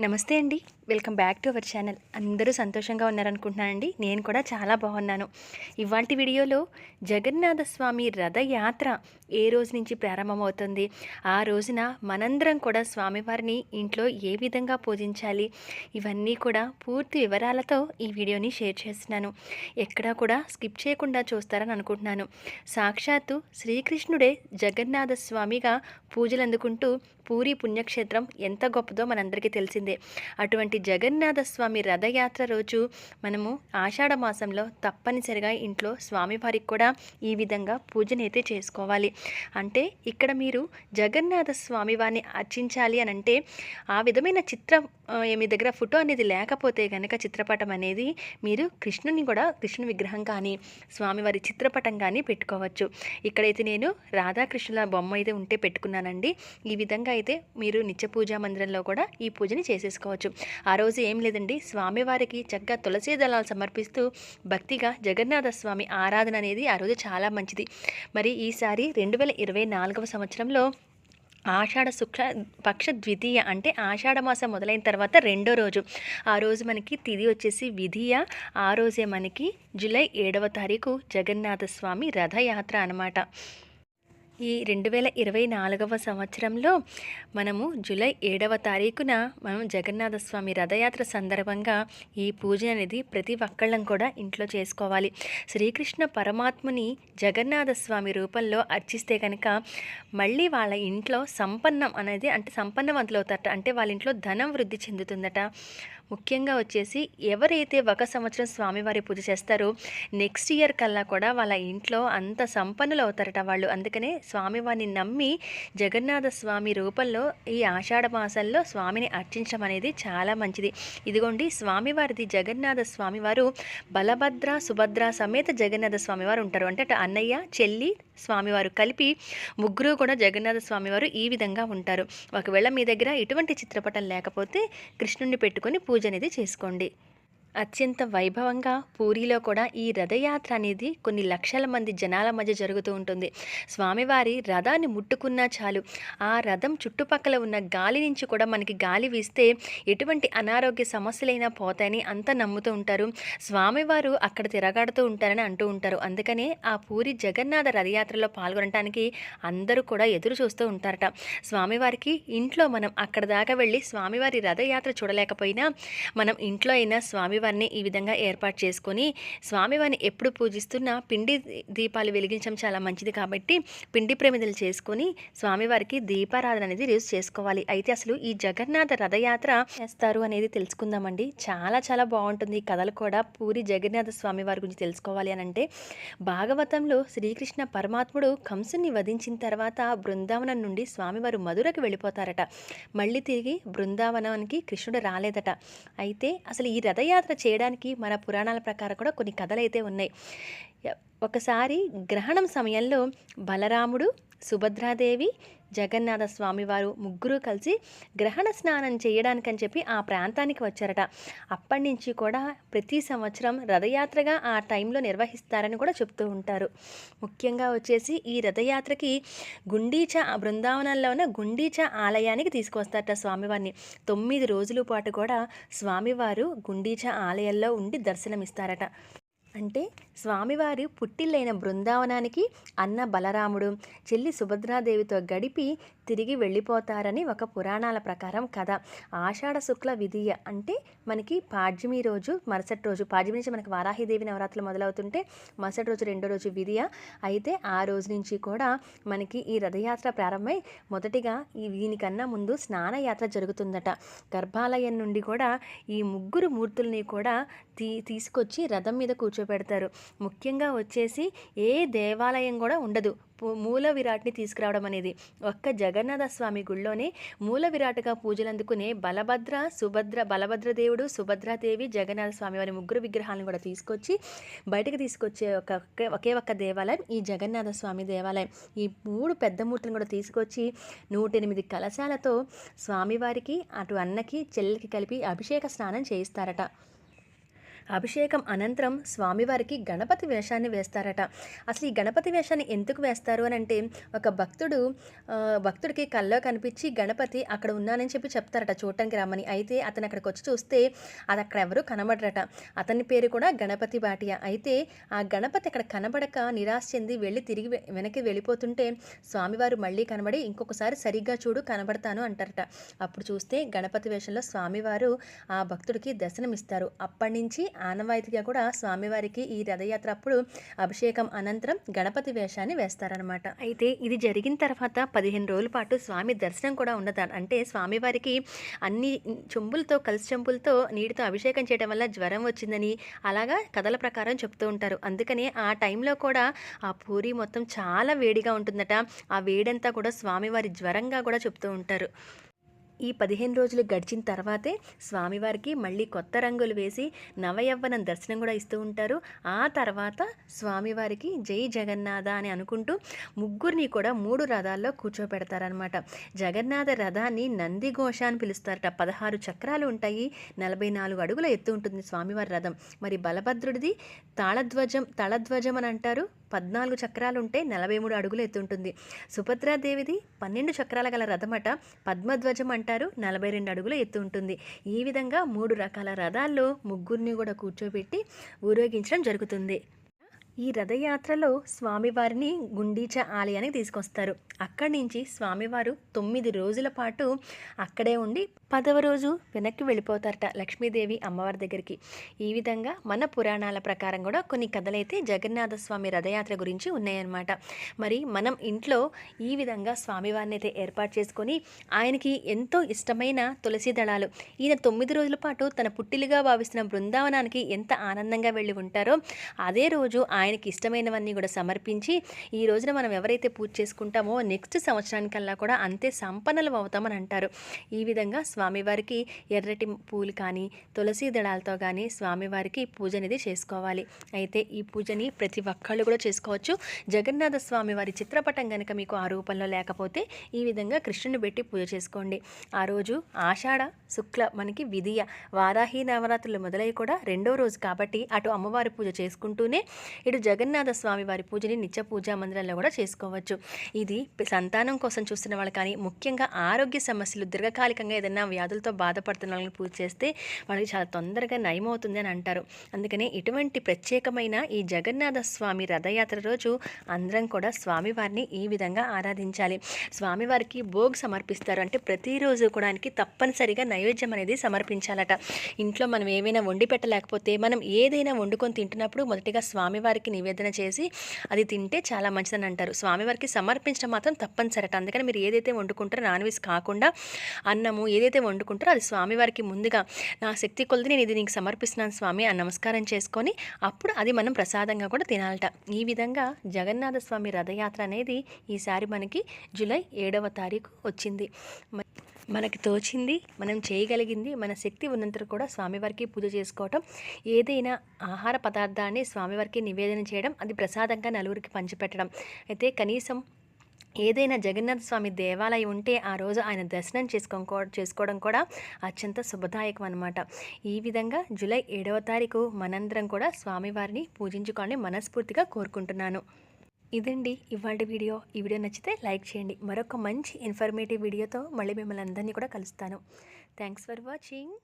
నమస్తే అండి. Welcome back to our channel. అందరూ సంతోషంగా ఉన్నారనుకుంటున్నానండి. నేను కూడా చాలా బాగున్నాను. ఇవాళ వీడియోలో జగన్నాథ స్వామి రథయాత్ర ఏ రోజు నుంచి ప్రారంభమవుతుంది? ఆ రోజున మనందరం కూడా స్వామివారిని ఇంట్లో ఏ విధంగా పూజించాలి? ఇవన్నీ కూడా పూర్తి వివరాలతో ఈ వీడియోని షేర్ చేస్తున్నాను. ఎక్కడా కూడా స్కిప్ చేయకుండా చూస్తారని అనుకుంటున్నాను. సాక్షాత్తు శ్రీకృష్ణుడే జగన్నాథస్వామిగా పూజలు అందుకుంటూ పూరి పుణ్యక్షేత్రం ఎంత గొప్పదో మనందరికీ తెలిసిందే. అటువంటి జగన్నాథ స్వామి రథయాత్ర రోజు మనము ఆషాఢ మాసంలో తప్పనిసరిగా ఇంట్లో స్వామివారికి కూడా ఈ విధంగా పూజనైతే చేసుకోవాలి. అంటే ఇక్కడ మీరు జగన్నాథ స్వామి వారిని అర్చించాలి అని అంటే ఆ విధమైన చిత్రం మీ దగ్గర ఫోటో అనేది లేకపోతే కనుక చిత్రపటం అనేది మీరు కృష్ణుని కూడా కృష్ణుని విగ్రహం కానీ స్వామివారి చిత్రపటం కానీ పెట్టుకోవచ్చు. ఇక్కడైతే నేను రాధాకృష్ణుల బొమ్మ అయితే ఉంటే పెట్టుకున్నానండి. ఈ విధంగా అయితే మీరు నిత్య పూజా మందిరంలో కూడా ఈ పూజని చేసేసుకోవచ్చు. ఆ రోజు ఏం లేదండి. స్వామివారికి చక్కగా తులసి దళాలు సమర్పిస్తూ భక్తిగా జగన్నాథ స్వామి ఆరాధన అనేది ఆ రోజు చాలా మంచిది. మరి ఈసారి రెండు వేల ఇరవై నాలుగవ సంవత్సరంలో ఆషాఢ శుక్ల పక్ష ద్వితీయ అంటే ఆషాఢ మాసం మొదలైన తర్వాత రెండో రోజు. ఆ రోజు మనకి తిది వచ్చేసి విధియ. ఆ రోజే మనకి జూలై ఏడవ తారీఖు జగన్నాథ స్వామి రథయాత్ర అన్నమాట. ఈ రెండు వేల ఇరవై నాలుగవ సంవత్సరంలో మనము జూలై ఏడవ తారీఖున మనం జగన్నాథ స్వామి రథయాత్ర సందర్భంగా ఈ పూజ అనేది ప్రతి ఒక్కళ్ళం కూడా ఇంట్లో చేసుకోవాలి. శ్రీకృష్ణ పరమాత్ముని జగన్నాథ స్వామి రూపంలో అర్చిస్తే కనుక మళ్ళీ వాళ్ళ ఇంట్లో సంపన్నం అనేది అంటే సంపన్నవంతులు అవుతారట అంటే వాళ్ళ ఇంట్లో ధనం వృద్ధి చెందుతుందట. ముఖ్యంగా వచ్చేసి ఎవరైతే ఒక సంవత్సరం స్వామివారి పూజ చేస్తారో నెక్స్ట్ ఇయర్ కల్లా కూడా వాళ్ళ ఇంట్లో అంత సంపన్నులు అవుతారట వాళ్ళు. అందుకనే స్వామివారిని నమ్మి జగన్నాథ స్వామి రూపంలో ఈ ఆషాఢ మాసంలో స్వామిని అర్చించడం అనేది చాలా మంచిది. ఇదిగోండి స్వామివారిది జగన్నాథ స్వామివారు బలభద్ర సుభద్ర సమేత జగన్నాథ స్వామివారు ఉంటారు. అంటే అటు అన్నయ్య చెల్లి స్వామివారు కలిపి ముగ్గురు కూడా జగన్నాథ స్వామివారు ఈ విధంగా ఉంటారు. ఒకవేళ మీ దగ్గర ఎటువంటి చిత్రపటం లేకపోతే కృష్ణుణ్ణి పెట్టుకొని పూజ అనేది చేసుకోండి. అత్యంత వైభవంగా పూరిలో కూడా ఈ రథయాత్ర అనేది కొన్ని లక్షల మంది జనాల మధ్య జరుగుతూ ఉంటుంది. స్వామివారి రథాన్ని ముట్టుకున్నా చాలు. ఆ రథం చుట్టుపక్కల ఉన్న గాలి నుంచి కూడా మనకి గాలి వీస్తే ఎటువంటి అనారోగ్య సమస్యలైనా పోతాయని అంత నమ్ముతూ ఉంటారు. స్వామివారు అక్కడ తిరగాడుతూ ఉంటారని అంటూ ఉంటారు. అందుకనే ఆ పూరి జగన్నాథ రథయాత్రలో పాల్గొనడానికి అందరూ కూడా ఎదురు చూస్తూ ఉంటారట. స్వామివారికి ఇంట్లో మనం అక్కడ దాకా వెళ్ళి స్వామివారి రథయాత్ర చూడలేకపోయినా మనం ఇంట్లో అయినా స్వామివారిని ఈ విధంగా ఏర్పాటు చేసుకొని స్వామివారిని ఎప్పుడు పూజిస్తున్నా పిండి దీపాలు వెలిగించడం చాలా మంచిది కాబట్టి పిండి ప్రమిదలు చేసుకొని స్వామివారికి దీపారాధన అనేది యూజ్ చేసుకోవాలి. అయితే అసలు ఈ జగన్నాథ రథయాత్ర చేస్తారు అనేది తెలుసుకుందామండి. చాలా చాలా బాగుంటుంది. ఈ కథలు కూడా పూరి జగన్నాథ స్వామి వారి గురించి తెలుసుకోవాలి అని అంటే భాగవతంలో శ్రీకృష్ణ పరమాత్ముడు కంసుని వధించిన తర్వాత బృందావనం నుండి స్వామివారు మధురకు వెళ్ళిపోతారట. మళ్ళీ తిరిగి బృందావనానికి కృష్ణుడు రాలేదట. అయితే అసలు ఈ రథయాత్ర చేయడానికి మన పురాణాల ప్రకారం కూడా కొన్ని కథలు అయితే ఉన్నాయి ఒకసారి గ్రహణం సమయంలో బలరాముడు సుభద్రాదేవి జగన్నాథ స్వామివారు ముగ్గురు కలిసి గ్రహణ స్నానం చేయడానికని చెప్పి ఆ ప్రాంతానికి వచ్చారట. అప్పటి నుంచి కూడా ప్రతి సంవత్సరం రథయాత్రగా ఆ టైంలో నిర్వహిస్తారని కూడా చెప్తూ ఉంటారు. ముఖ్యంగా వచ్చేసి ఈ రథయాత్రకి గుండీచ బృందావనంలో ఉన్న గుండీచ ఆలయానికి తీసుకొస్తారట స్వామివారిని. తొమ్మిది రోజుల పాటు కూడా స్వామివారు గుండీచ ఆలయంలో ఉండి దర్శనమిస్తారట. అంటే స్వామివారి పుట్టిల్లైన బృందావనానికి అన్న బలరాముడు చెల్లి సుభద్రాదేవితో గడిపి తిరిగి వెళ్ళిపోతారని ఒక పురాణాల ప్రకారం కథ. ఆషాఢ శుక్ల విధియ అంటే మనకి పాడ్యమి రోజు మరుసటి రోజు పాడ్యమి నుంచి మనకి వారాహిదేవి నవరాత్రులు మొదలవుతుంటే మరుసటి రోజు రెండో రోజు విధియ. అయితే ఆ రోజు నుంచి కూడా మనకి ఈ రథయాత్ర ప్రారంభమై మొదటిగా ఈ దీనికన్నా ముందు స్నానయాత్ర జరుగుతుందట. గర్భాలయం నుండి కూడా ఈ ముగ్గురు మూర్తుల్ని కూడా తీ తీసుకొచ్చి రథం మీద పెడతారు ముఖ్యంగా వచ్చేసి ఏ దేవాలయం కూడా ఉండదు. మూల విరాట్ని తీసుకురావడం అనేది. ఒక్క జగన్నాథ స్వామి గుళ్ళోనే మూల విరాట్గా పూజలు అందుకునే బలభద్ర సుభద్ర బలభద్రదేవుడు సుభద్రాదేవి జగన్నాథ స్వామి వారి ముగ్గురు విగ్రహాలను కూడా తీసుకొచ్చి బయటకు తీసుకొచ్చే ఒక ఒకే- ఒక్క దేవాలయం ఈ జగన్నాథ స్వామి దేవాలయం. ఈ మూడు పెద్ద మూర్తులను కూడా తీసుకొచ్చి నూట ఎనిమిది కలశాలతో స్వామివారికి అటు అన్నకి చెల్లికి కలిపి అభిషేక స్నానం చేయిస్తారట. అభిషేకం అనంతరం స్వామివారికి గణపతి వేషాన్ని వేస్తారట. అసలు ఈ గణపతి వేషాన్ని ఎందుకు వేస్తారు అని అంటే ఒక భక్తుడు భక్తుడికి కల్లో కనిపించి గణపతి అక్కడ ఉన్నానని చెప్పి చెప్తారట చూడటానికి రమ్మని. అయితే అతను అక్కడికి వచ్చి చూస్తే అది అక్కడ ఎవరు కనబడరట. అతని పేరు కూడా గణపతి బాటియా. అయితే ఆ గణపతి అక్కడ కనబడక నిరాశ చెంది వెళ్ళి తిరిగి వెనక్కి వెళ్ళిపోతుంటే స్వామివారు మళ్ళీ కనబడి ఇంకొకసారి సరిగ్గా చూడు కనబడతాను అంటారట. అప్పుడు చూస్తే గణపతి వేషంలో స్వామివారు ఆ భక్తుడికి దర్శనమిస్తారు. అప్పటి నుంచి ఆనవాయితీగా కూడా స్వామివారికి ఈ రథయాత్ర అప్పుడు అభిషేకం అనంతరం గణపతి వేషాన్ని వేస్తారనమాట అయితే ఇది జరిగిన తర్వాత పదిహేను రోజుల పాటు స్వామి దర్శనం కూడా ఉండదు అంటే స్వామివారికి అన్ని చెంబులతో కలిసి చెంబులతో నీటితో అభిషేకం చేయడం వల్ల జ్వరం వచ్చిందని అలాగా కథల ప్రకారం చెప్తూ ఉంటారు. అందుకనే ఆ టైంలో కూడా ఆ పూరి మొత్తం చాలా వేడిగా ఉంటుందట. ఆ వేడంతా కూడా స్వామివారి జ్వరంగా కూడా చెప్తూ ఉంటారు. ఈ పదిహేను రోజులు గడిచిన తర్వాతే స్వామివారికి మళ్ళీ కొత్త రంగులు వేసి నవయవ్వనం దర్శనం కూడా ఇస్తూ ఉంటారు. ఆ తర్వాత స్వామివారికి జై జగన్నాథ అని అనుకుంటూ ముగ్గురిని కూడా మూడు రథాల్లో కూర్చోపెడతారనమాట జగన్నాథ రథాన్ని నందిఘోష అని పిలుస్తారట. పదహారు చక్రాలు ఉంటాయి. నలభై నాలుగు అడుగుల ఎత్తు ఉంటుంది స్వామివారి రథం. మరి బలభద్రుడిది తాళధ్వజం తళధ్వజం అని అంటారు? పద్నాలుగు చక్రాలు ఉంటే నలభై మూడు అడుగులు ఎత్తుంటుంది. సుభద్రాదేవిది పన్నెండు చక్రాల గల రథమట పద్మధ్వజం అంటారు నలభై రెండు అడుగులు ఎత్తు ఉంటుంది ఈ విధంగా మూడు రకాల రథాల్లో ముగ్గురిని కూడా కూర్చోబెట్టి ఊరేగించడం జరుగుతుంది. ఈ రథయాత్రలో స్వామివారిని గుండీచ ఆలయానికి తీసుకొస్తారు. అక్కడి నుంచి స్వామివారు తొమ్మిది రోజుల పాటు అక్కడే ఉండి పదవ రోజు వెనక్కి వెళ్ళిపోతారట లక్ష్మీదేవి అమ్మవారి దగ్గరికి. ఈ విధంగా మన పురాణాల ప్రకారం కూడా కొన్ని కథలైతే జగన్నాథ స్వామి రథయాత్ర గురించి ఉన్నాయన్నమాట. మరి మనం ఇంట్లో ఈ విధంగా స్వామివారిని అయితే ఏర్పాటు చేసుకొని ఆయనకి ఎంతో ఇష్టమైన తులసి దళాలు ఈయన తొమ్మిది రోజుల పాటు తన పుట్టిలుగా భావిస్తున్న బృందావనానికి ఎంత ఆనందంగా వెళ్ళి ఉంటారో అదే రోజు ఆయనకి ఇష్టమైనవన్నీ కూడా సమర్పించి ఈ రోజున మనం ఎవరైతే పూజ చేసుకుంటామో నెక్స్ట్ సంవత్సరానికల్లా కూడా అంతే సంపన్నలు అవుతామని అంటారు. ఈ విధంగా స్వామివారికి ఎర్రటి పూలు కానీ తులసి దళాలతో కానీ స్వామివారికి పూజ అనేది చేసుకోవాలి. అయితే ఈ పూజని ప్రతి ఒక్కళ్ళు కూడా చేసుకోవచ్చు. జగన్నాథ స్వామి వారి చిత్రపటం కనుక మీకు ఆ రూపంలో లేకపోతే ఈ విధంగా కృష్ణుని పెట్టి పూజ చేసుకోండి. ఆ రోజు ఆషాఢ శుక్ల మనకి విధియ వారాహి నవరాత్రులు మొదలై కూడా రెండో రోజు కాబట్టి అటు అమ్మవారి పూజ చేసుకుంటూనే ఇటు జగన్నాథ స్వామి వారి పూజని నిత్య పూజా మందిరంలో కూడా చేసుకోవచ్చు. ఇది సంతానం కోసం చూస్తున్న వాళ్ళు కానీ ముఖ్యంగా ఆరోగ్య సమస్యలు దీర్ఘకాలికంగా ఏదైనా వ్యాధులతో బాధపడుతున్న వాళ్ళని పూజ చేస్తే వాళ్ళకి చాలా తొందరగా నయమవుతుంది అని అంటారు. అందుకనే ఇటువంటి ప్రత్యేకమైన ఈ జగన్నాథ స్వామి రథయాత్ర రోజు అందరం కూడా స్వామివారిని ఈ విధంగా ఆరాధించాలి. స్వామివారికి భోగ్ సమర్పిస్తారు. అంటే ప్రతిరోజు కూడా ఆయనకి తప్పనిసరిగా నైవేద్యం అనేది సమర్పించాలట. ఇంట్లో మనం ఏమైనా వండి పెట్టలేకపోతే మనం ఏదైనా వండుకొని తింటున్నప్పుడు మొదటిగా స్వామివారికి నివేదన చేసి అది తింటే చాలా మంచిదని అంటారు. స్వామివారికి సమర్పించడం మాత్రం తప్పనిసరట. అందుకని మీరు ఏదైతే వండుకుంటారో నాన్ వెజ్ కాకుండా అన్నము ఏదైతే వండుకుంటారో అది స్వామివారికి ముందుగా నా శక్తి కొలిది నేను ఇది నీకు సమర్పిస్తున్నాను స్వామి అని నమస్కారం చేసుకొని అప్పుడు అది మనం ప్రసాదంగా కూడా తినాలట. ఈ విధంగా జగన్నాథ స్వామి రథయాత్ర అనేది ఈసారి మనకి జూలై ఏడవ తారీఖు వచ్చింది. మరి మనకి తోచింది మనం చేయగలిగింది మన శక్తి ఉన్నంత కూడా స్వామివారికి పూజ చేసుకోవటం. ఏదైనా ఆహార పదార్థాన్ని స్వామివారికి నివేదన చేయడం అది ప్రసాదంగా నలుగురికి పంచిపెట్టడం. అయితే కనీసం ఏదైనా జగన్నాథ స్వామి దేవాలయం ఉంటే ఆ రోజు ఆయన దర్శనం చేసుకో చేసుకోవడం కూడా అత్యంత శుభదాయకం అనమాట ఈ విధంగా జూలై ఏడవ తారీఖు మనందరం కూడా స్వామివారిని పూజించుకోవాలని మనస్ఫూర్తిగా కోరుకుంటున్నాను. ఇదండి ఇవాళ వీడియో. ఈ వీడియో నచ్చితే లైక్ చేయండి. మరొక మంచి ఇన్ఫర్మేటివ్ వీడియోతో మళ్ళీ మిమ్మల్ని అందరినీ కూడా కలుస్తాను. Thanks for watching